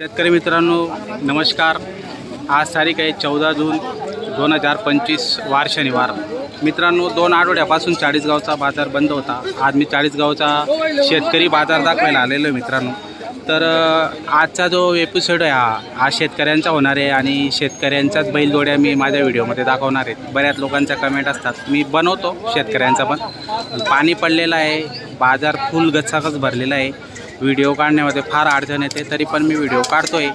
शेतकरी मित्रांनो नमस्कार. आज तारीख आहे चौदा जून दोन हजार पंचवीस वार शनिवार. मित्रांनो दोन आठवड्यापासून चाळीसगावचा बाजार बंद होता. आज मी चाळीसगावचा शेतकरी बाजार दाखवायला आलेलो आहे मित्रांनो. तर आजचा जो एपिसोड आहे हा हा शेतकऱ्यांचा होणार आहे आणि शेतकऱ्यांच्याच बैलजोड्या मी माझ्या व्हिडिओमध्ये दाखवणार आहेत बऱ्याच लोकांच्या कमेंट असतात. मी बनवतो शेतकऱ्यांचा पण. पण पाणी पडलेलं आहे बाजार फुल गच्चाकच भरलेला आहे. व्हिडिओ काढण्यामध्ये फार अडचण येते तरी पण मी व्हिडिओ काढतोय.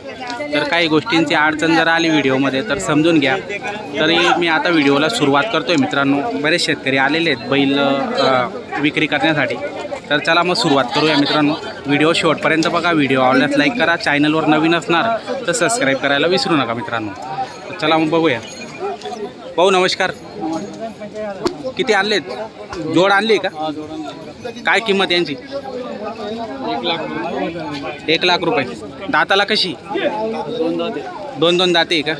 तर काही गोष्टींची अडचण जर आली व्हिडिओमध्ये तर समजून घ्या. तरी मी आता व्हिडिओला सुरुवात करतोय मित्रांनो. बरेच शेतकरी आलेले आहेत बैल विक्री करण्यासाठी. तर चला मग सुरुवात करूया मित्रांनो. व्हिडिओ शेवटपर्यंत बघा. व्हिडिओ आवडल्यास लाईक करा. चॅनलवर नवीन असणार तर सबस्क्राईब करायला विसरू नका मित्रांनो. तर चला मग बघूया. भाऊ नमस्कार. किती आणलेत? जोड आणली का? काय किंमत यांची? एक लाख रुपये. दाताला कशी? दोन दोन दाते आहे का?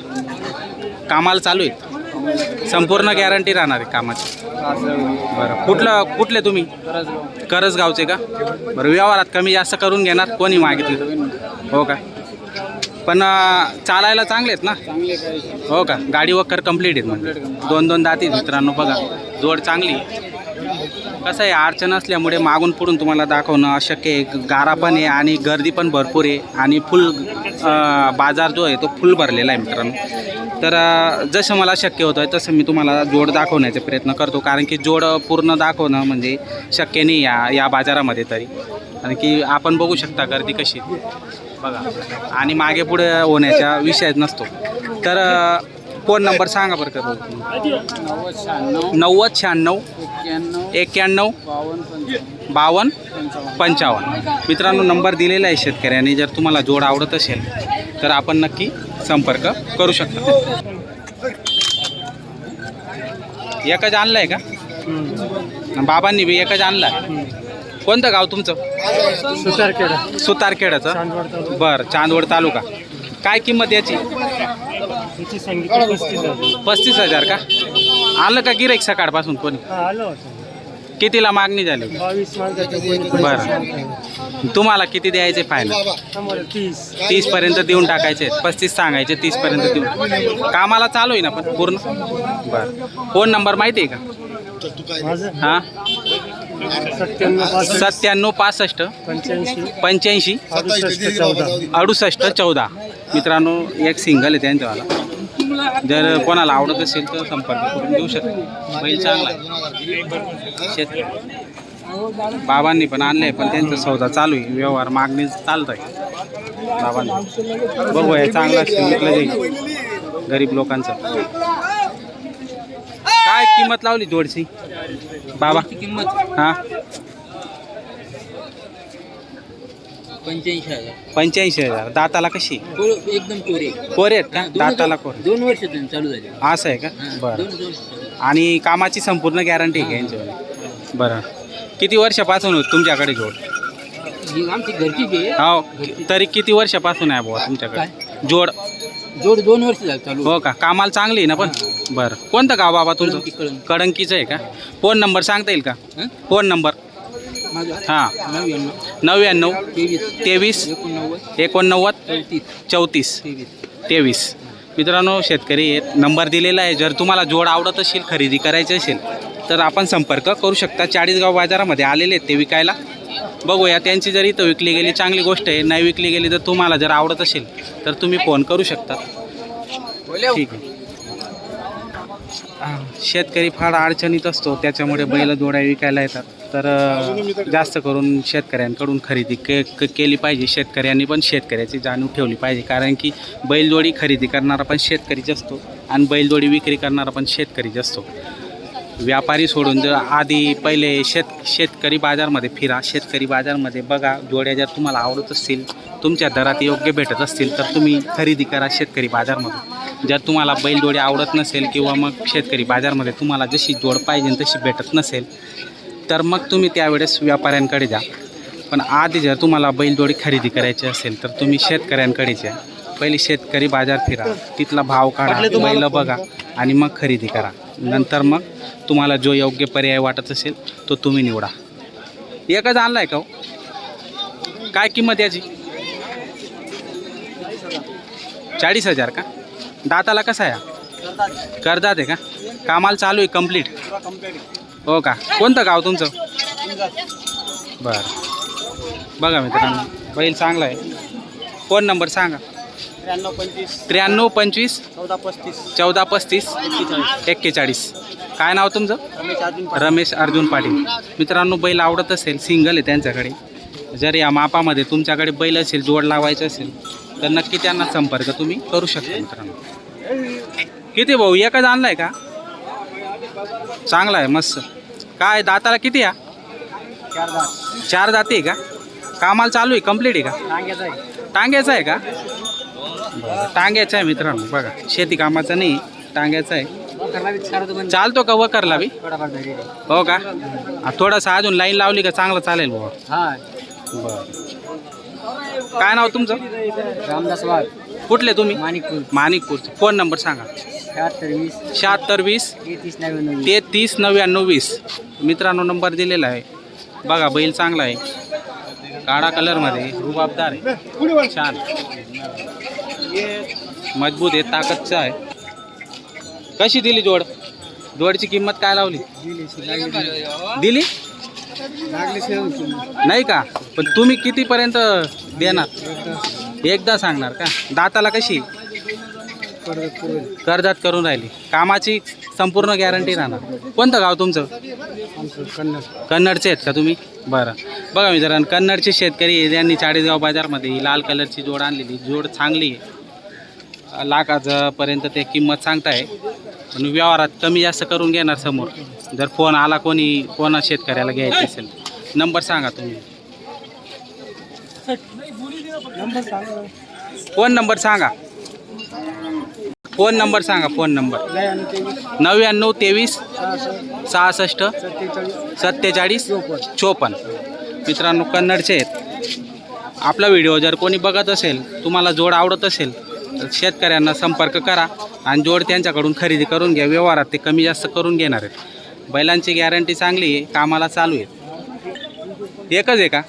कामाला चालू आहेत. संपूर्ण गॅरंटी राहणार आहे कामाची. बरं. कुठलं कुठले तुम्ही? करजगावचे का? बरं व्यवहारात कमी जास्त करून घेणार कोणी मागितलं? हो का? पण चालायला चांगले आहेत ना? हो का? गाडी वक्कर कंप्लीट आहेत म्हणजे दोन दोन दाती मित्रांनो बघा. जोड चांगली आहे. कसं आहे अडचण असल्यामुळे मागून पुढून तुम्हाला दाखवणं अशक्य आहे. गारा पण आहे आणि गर्दी पण भरपूर आहे आणि फुल बाजार जो आहे तो फुल भरलेला आहे मित्रांनो. तर जसं मला शक्य होतं तसं मी तुम्हाला जोड दाखवण्याचा प्रयत्न करतो. कारण की जोड पूर्ण दाखवणं म्हणजे शक्य नाही या या बाजारामध्ये तरी. कारण की आपण बघू शकता गर्दी कशी बघा. आणि मागे पुढे होण्याचा विषयात नसतो. तर फोन नंबर सांगा बरं का. नव्वद शहाण्णव एक्क्याण्णव बावन्न पंचावन्न. मित्रांनो नंबर दिलेला आहे शेतकऱ्यांनी. जर तुम्हाला जोड आवडत असेल तर आपण नक्की संपर्क करू शकता. एकच आणलं आहे का? बाबांनी बी एकच आणला कोणतं गाव तुमचं? सुतारखेडा. सुतारखेडाचं. बरं चांदवड तालुका. काय किंमत याची? त्याची सांगितलं पस्तीस हजार. पस्तीस हजार का? आलं का गिराईक सकाळपासून कोणी? हा आलं होतं. कितीला मागणी झाली? बावीस मार्गाच्या कोणी बरं. तुम्हाला किती द्यायचे फायनल आम्हाला तीस. तीस पर्यंत देऊन टाकायचे पस्तीस सांगायचे तीस पर्यंत देऊन. कामाला चालू आहे ना पण पूर्ण? बरं. फोन नंबर माहिती आहे का? माझं? हां? सत्त्याण्णव पासष्ट. सत्त्याण्णव पासष्ट. पंच्याऐंशी. पंच्याऐंशी. अडुसष्ट चौदा. अडुसष्ट चौदा. मित्रांनो एक सिंगल आहे त्यांच्यावाला. जर कोणाला आवडत असेल तर संपर्क करून देऊ शकता. बैल चांगला आहे. शेत बाबांनी पण आणलंय पण त्यांचा सौदा चालू आहे. व्यवहार मागणी चालत आहे बाबांनी. बघूया चांगला असेल विकलं जाईल. गरीब लोकांचं. काय किंमत लावली जोडची बाबा. किंमत. हां? पंच्याऐंशी हजार. पंच्याऐंशी हजार. दाताला कशी? कोळ- एकदम कोरे कोरे आहेत का? दाताला कोरे. दोन वर्ष त्यांनी चालू झाले. असं आहे का? हा, बरं. दोन दोन वर्ष चालू. आणि कामाची संपूर्ण गॅरंटी आहे बरं. किती वर्षापासून होत तुमच्याकडे जोड ही आमची घरचीच आहे. हो कि- तरी किती वर्षापासून आहे बुवा तुमच्याकडे? जोड. जोड दोन वर्ष झाले चालू. हो का? कामाला चांगली आहे ना पण? बरं. कोणतं गाव बाबा तुमचं? कळंकी, कळंकी. कळंकीचं आहे का? फोन नंबर सांगता येईल का? हं? Phone number. हां. नव्याण्णव. नव्याण्णव तेवीस. एकोणनव्वद. एकोणनव्वद चौतीस. तेवीस. मित्रांनो शेतकरी आहेत नंबर दिलेला आहे. जर तुम्हाला जोड आवडत असेल खरेदी करायची असेल तर आपण संपर्क करू शकता. चाळीसगाव बाजारामध्ये आलेले आहेत ते विकायला. बघूया त्यांची जर इथं विकली गेली चांगली गोष्ट आहे. नाही विकली गेली तर तुम्हाला जर आवडत असेल तर तुम्ही फोन करू शकता. ठीक आहे. शेतकरी फार अडचणीत असतो त्याच्यामुळे बैल जोड्या विकायला येतात. तर जास्त करून शेतकऱ्यांकडून खरेदी के केली पाहिजे. शेतकऱ्यांनी पण शेतकऱ्याची जाणीव ठेवली पाहिजे. कारण की बैलजोडी खरेदी करणारा पण शेतकरीच असतो आणि बैलजोडी विक्री करणारा पण शेतकरीच असतो. व्यापारी सोडून जर आधी पहिले शेत शेतकरी बाजारमध्ये फिरा. शेतकरी बाजारमध्ये बघा जोड्या जर तुम्हाला आवडत असतील तुमच्या दरात योग्य भेटत असतील तर तुम्ही खरेदी करा शेतकरी बाजारमधून. जर तुम्हाला बैलजोडी आवडत नसेल किंवा मग शेतकरी बाजारमध्ये तुम्हाला जशी जोड पाहिजे तशी भेटत नसेल तर मग तुम्ही त्यावेळेस व्यापाऱ्यांकडे जा. पण आधी जर तुम्हाला बैलजोडी खरेदी करायची असेल तर तुम्ही शेतकऱ्यांकडे जा. पहिले शेतकरी बाजार फिरा. तिथला भाव काढा बैल बघा आणि मग खरेदी करा. नंतर मग तुम्हाला जो योग्य पर्याय वाटत असेल तो तुम्ही निवडा. एकच आणलाय का हो? काय किंमत याची? चाळीस हजार का? दाताला कसा आहे? करदात आहे का? कामाला चालू आहे कंप्लीट हो का? कोणतं गाव तुमचं? बरं. बघा मित्रांनो बैल चांगला आहे. फोन नंबर सांगा. त्र्याण्णव पंचवीस. त्र्याण्णव पंचवीस. चौदा पस्तीस. चौदा पस्तीस. एक्केचाळीस. काय नाव तुमचं? रमेश अर्जुन रमेश अर्जुन पाटील. मित्रांनो बैल आवडत असेल सिंगल आहे त्यांच्याकडे. जर या मापामध्ये तुमच्याकडे बैल असेल जोड लावायचं असेल तर नक्की त्यांना संपर्क तुम्ही करू शकता मित्रांनो. किती भाऊ एकच आणलाय का? चांगला आहे मस्त. काय दाताला किती या? चार दाते आहे का? कामाला चालू आहे कंप्लीट आहे का? टांग्याचा आहे का? बरं, टांग्याचा आहे मित्रांनो बघा. शेती कामाचा नाही टांग्याचा आहे. चालतो का वकरला बी. हो का? थोडासा अजून लाईन लावली का चांगलं चालेल भाऊ. हा. काय नाव तुमचं? रामदास वाघ. कुठले तुम्ही? माणिकपूर. माणिकपूरचे फोन नंबर सांगा. शहात्तर वीस. शहात्तर वीस. तेहतीस नव्याण्णव तेहतीस नव्याण्णव वीस. मित्रांनो नंबर दिलेला आहे. बघा बैल चांगला आहे. काळा कलरमध्ये. रुबाबदार आहे. छान. मजबूत आहे ताकदचा आहे. कशी दिली जोड? जोडची किंमत काय लावली? दिली? नाही का? पण तुम्ही कितीपर्यंत देणार? एकदा सांगणार का? दाताला कशी? कर्जात करून राहिली. कामाची संपूर्ण गॅरंटी राहणार. कोणतं गाव तुमचं? कन्नड कन्नडचे आहेत का तुम्ही? बरं. बघा मी जरा कन्नडचे शेतकरी आहे चाळीसगाव बाजारमध्ये ही लाल कलरची जोड आणलेली. जोड चांगली आहे. लाखापर्यंत ते किंमत सांगताय. पण व्यवहारात कमी जास्त करून घेणार समोर. जर फोन आला कोणी कोणा शेतकऱ्याला घ्यायचा असेल नंबर सांगा तुम्ही. फोन नंबर सांगा. फोन नंबर सांगा फोन नंबर. नव्याण्णव तेवीस सहासष्ट सत्तेचाळीस चोपन्न. मित्रांनो कन्नडचे आहेत. आपला व्हिडिओ जर कोणी बघत असेल तुम्हाला जोड आवडत असेल तर शेतकऱ्यांना संपर्क करा. आणि जोड त्यांच्याकडून खरेदी करून घ्या. व्यवहारात ते कमी जास्त करून घेणार आहेत. बैलांची गॅरंटी चांगली आहे. कामाला चालू आहे एकच आहे का?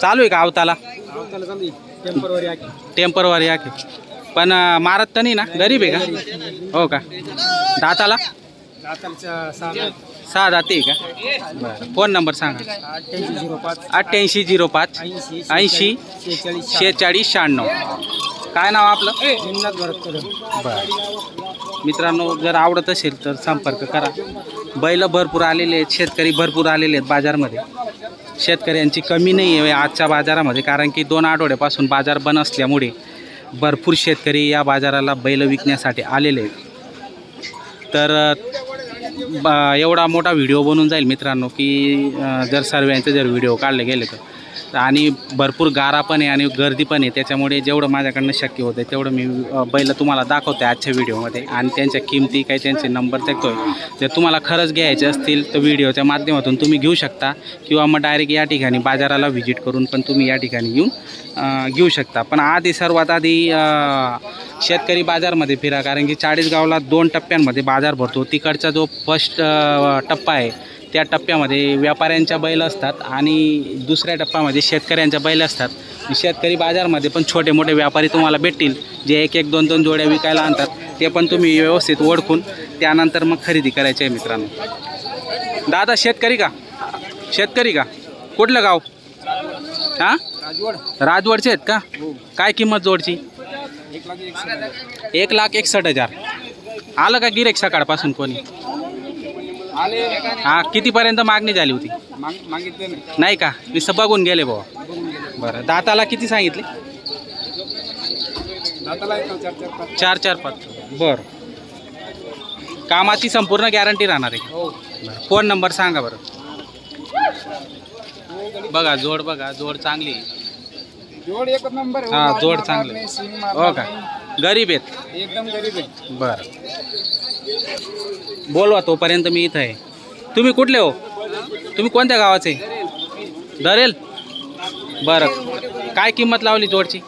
चालू आहे का अवताला? टेम्परवरी टेम्परवारी आखे पण मारत तर नाही ना? गरीब आहे का? हो का? दाताला? सहा दाते का? बरं. फोन नंबर सांगा. अठ्ठ्याऐंशी झिरो पाच अठ्ठ्याऐंशी झिरो पाच ऐंशी शेहेचाळीस शहाण्णव. काय नाव आपलं? भरत कदम बरं. मित्रांनो जर आवडत असेल तर संपर्क करा. बैल भरपूर आलेले आहेत शेतकरी भरपूर आलेले आहेत बाजारमध्ये. शेतकऱ्यांची कमी नाही आहे आजच्या बाजारामध्ये कारण की दोन आठवड्यापासून बाजार बंद असल्यामुळे भरपूर शेतकरी या बाजाराला बैल विकण्यासाठी आलेले आहेत. तर एवढा मोठा व्हिडिओ बनून जाईल मित्रांनो की जर सर्वांचे जर व्हिडिओ काढले गेले तर. आणि भरपूर गारा पण आहे आणि गर्दी पण आहे. त्याच्यामुळे जेवढं माझ्याकडनं शक्य होतं तेवढं मी बैल तुम्हाला दाखवते आजच्या व्हिडिओमध्ये. आणि त्यांच्या किमती काही त्यांचे नंबर टाकतोय जर तुम्हाला खरंच घ्यायचे असतील तर व्हिडिओच्या माध्यमातून तुम्ही घेऊ शकता. किंवा मग डायरेक्ट या ठिकाणी बाजाराला व्हिजिट करून पण तुम्ही या ठिकाणी येऊन घेऊ शकता. पण आधी सर्वात आधी शेतकरी बाजारमध्ये फिरा. कारण की चाळीसगावला दोन टप्प्यांमध्ये बाजार भरतो. तिकडचा जो फर्स्ट टप्पा आहे त्या टप्प्यामध्ये व्यापाऱ्यांच्या बैल असतात आणि दुसऱ्या टप्प्यामध्ये शेतकऱ्यांच्या बैल असतात. शेतकरी बाजारमध्ये पण छोटे मोठे व्यापारी तुम्हाला भेटतील जे एक एक दोन दोन जोड्या विकायला आणतात. ते पण तुम्ही व्यवस्थित ओळखून त्यानंतर मग खरेदी करायची आहे मित्रांनो. दादा शेतकरी का? शेतकरी का? कुठलं गाव? हां? राजवड राजवडचे आहेत का? काय किंमत जोडची? एक लाख एक लाख एकसष्ट हजार. आलं का गिरेक सकाळपासून कोणी? आले. हा कितीपर्यंत मागणी झाली होती? मागितले नाही. नाही का? नुसतं बघून गेले बाबा बरं दाताला किती सांगितले? दाताला चार चार पाच. चार चार पाच. बरं. कामाची संपूर्ण गॅरंटी राहणार आहे. हो. बरं फोन नंबर सांगा बरं. बघा जोड बघा जोड चांगली आहे. जोड एक नंबर हा जोड चांगली हो का? गरीब आहेत? एकदम गरीब आहे बरं. बोलवा तोपर्यंत मी इथं आहे. तुम्ही कुठले हो? तुम्ही कोणत्या गावाचे? दरेल? बरं. काय किंमत लावली जोडची?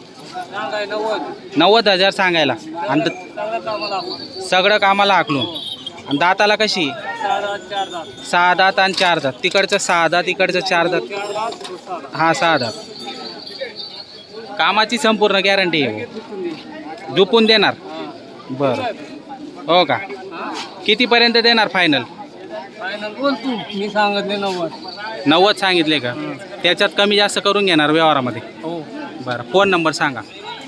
नव्वद हजार सांगायला. आणि द- सगळं कामाला आखलून आणि दाताला कशी? सहा दात आणि चार दात. तिकडचं सहा दात इकडचं चार दात. हा सहा दात. कामाची संपूर्ण गॅरंटी आहे. झोपून देणार. बरं. हो का? कितीपर्यंत देणार फायनल मी सांगितले नव्वद. नव्वद सांगितले का? त्याच्यात कमी जास्त करून घेणार व्यवहारामध्ये. हो. बरं. फोन नंबर सांगा.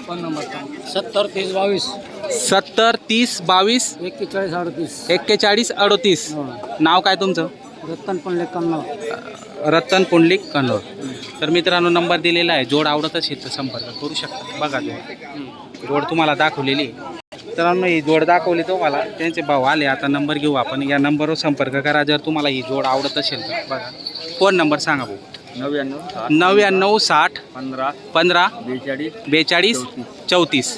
फोन नंबर सत्तर तीस बावीस. सत्तर तीस बावीस एक्केचाळीस अडतीस. एक्केचाळीस अडतीस. नाव काय तुमचं? रत्तन पण लेखांना रतन पुंडलिक कन्नोर. तर मित्रांनो नंबर दिलेला आहे. जोड आवडत असेल तर संपर्क करू शकता. बघा जोड. जोड तुम्हाला दाखवलेली. मित्रांनो ही जोड दाखवली तुम्हाला. त्यांचे भाऊ आले. आता नंबर घेऊ आपण. या नंबरवर संपर्क करा. जर तुम्हाला ही जोड आवडत असेल तर. बघा. फोन नंबर सांगा भाऊ. नव्याण्णव नव्याण्णव साठ पंधरा पंधरा बेचाळीस बेचाळीस चौतीस.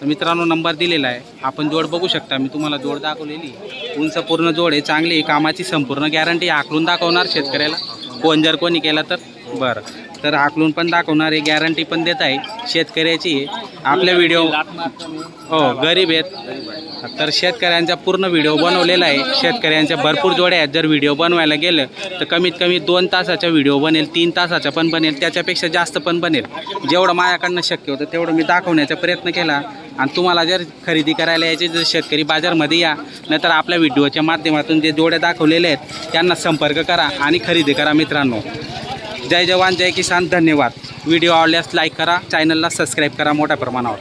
तर मित्रांनो नंबर दिलेला आहे. आपण जोड बघू शकता. मी तुम्हाला जोड दाखवलेली. उंच पूर्ण जोड आहे. चांगली कामाची संपूर्ण गॅरंटी आखलून दाखवणार शेतकऱ्याला. फोन जर कोणी केला तर. बरं. तर आखलून पण दाखवणार आहे गॅरंटी पण देत आहे शेतकऱ्याची. आपल्या व्हिडिओ हो गरीब आहेत. तर शेतकऱ्यांचा पूर्ण व्हिडिओ बनवलेला आहे. शेतकऱ्यांच्या भरपूर जोड्या आहेत. जर व्हिडिओ बनवायला गेलं तर कमीत कमी दोन तासाचा व्हिडिओ बनेल तीन तासाचा पण बनेल त्याच्यापेक्षा जास्त पण बनेल. जेवढं माझ्याकडनं शक्य होतं तेवढं मी दाखवण्याचा प्रयत्न केला. आणि तुम्हाला जर खरेदी करायला यायचे जर शेतकरी बाजारमध्ये या नाहीतर आपल्या व्हिडिओच्या माध्यमातून जे जोड्या दाखवलेल्या आहेत त्यांना संपर्क करा आणि खरेदी करा मित्रांनो. जय जवान जय किसान धन्यवाद. व्हिडिओ आवडल्यास लाईक करा चॅनलला सबस्क्राईब करा मोठ्या प्रमाणावर.